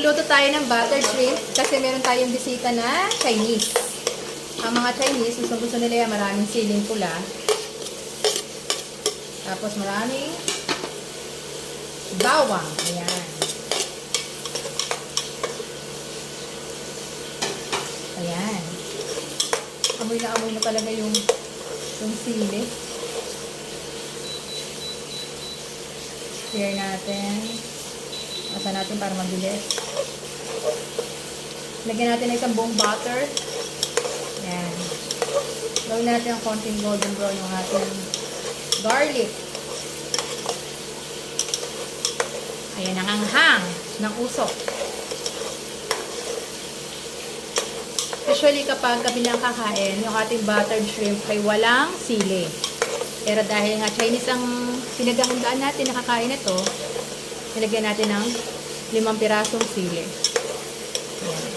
Luto tayo ng buttered shrimp kasi meron tayong bisita na Chinese. Ang mga Chinese, gusto gusto nila yan, maraming siling pula. Tapos maraming bawang. Ayan. Ayan. Amoy na amoy na talaga yung yung sili. Clear natin. Asa natin para mabilis. Lagyan natin ng isang buong butter. Ayan. Gawin natin ang konting golden brown yung ating garlic. Ayan ang hanghang ng usok. Usually kapag kami lang kakain, yung ating buttered shrimp ay walang sili. Pero dahil nga Chinese ang pinaghahandaan natin, nakakain ito, nilagyan natin ng limang pirasong sili. Ayan.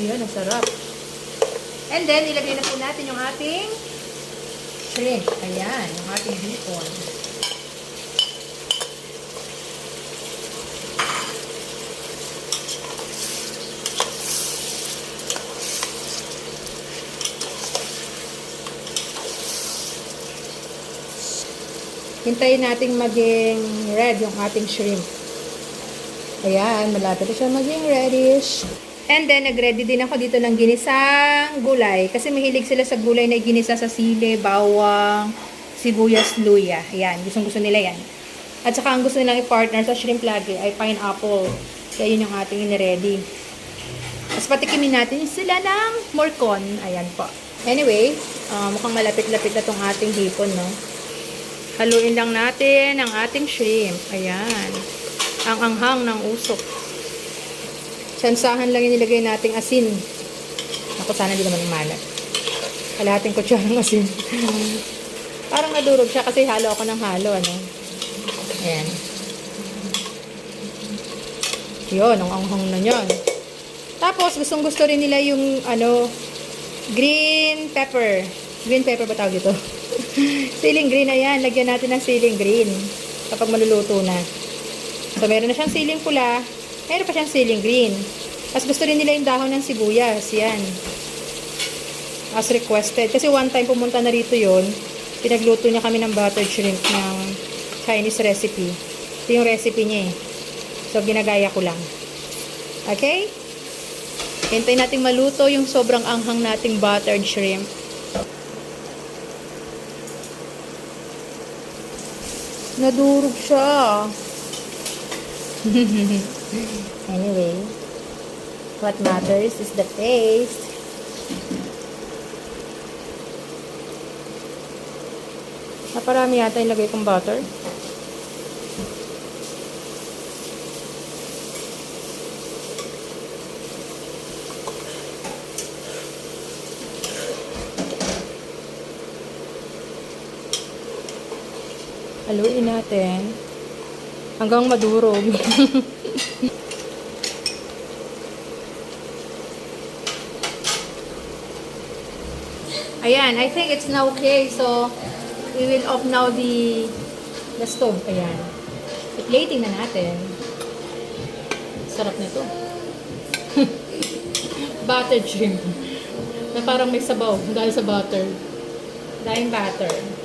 Ayun, ang sarap. And then, ilagay na po natin yung ating shrimp. Ayan, yung ating hipon. Hintayin nating maging red yung ating shrimp. Ayan, malapit na siya maging reddish. And then, nag-ready din ako dito ng ginisang gulay. Kasi mahilig sila sa gulay na ginisa sa sili, bawang, sibuyas, luya. Ayan, gustong gusto nila yan. At saka ang gusto nilang i-partner sa shrimp lagi ay pineapple. Kaya yun yung ating in-ready. Tapos patikimin natin sila ng morcon. Ayan po. Anyway, ah, mukhang malapit-lapit na tong ating hipon, no? Haluin lang natin ang ating shrimp. Ayan. Ang anghang ng usok. Sansahan lang yung nilagay nating asin. Ako sana di naman malat. Kalahating kutsarang asin. Parang nadurog siya kasi halo ako ng halo. Ano? Ayan. Yun, ang anghang na yun. Tapos, gustong gusto rin nila yung ano, green pepper. Green pepper ba tawag dito? Siling green na yan. Lagyan natin ng siling green kapag maluluto na. So, meron na siyang siling pula. Meron pa siyang siling green. Tapos gusto rin nila yung dahon ng sibuyas. Yan. As requested. Kasi one time pumunta na rito yon Pinagluto niya kami ng buttered shrimp ng Chinese recipe. Ito yung recipe niya eh. So, ginagaya ko lang. Okay? Hintayin natin maluto yung sobrang anghang nating buttered shrimp. Nadurog siya. anyway, what matters is the taste. Naparami yata ilagay kong butter. Haluin natin hanggang madurog. Ayan, I think it's now okay. So, we will off now the the stove. Ayan. I-plating na natin. Sarap nito. Buttered shrimp. Na parang may sabaw dahil sa butter. Dahil butter.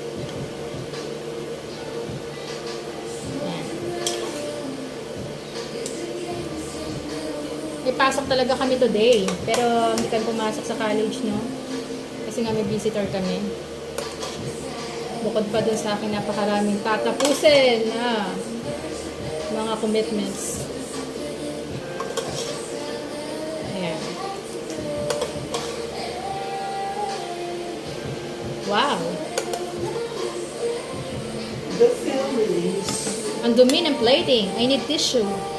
May pasok talaga kami today. Pero hindi kami pumasok sa college, no? Kasi nga may visitor kami. Bukod pa dun sa akin napakaraming tatapusin na mga commitments. Ayan. Wow! The film release. Ang dumi ng plating. I need tissue.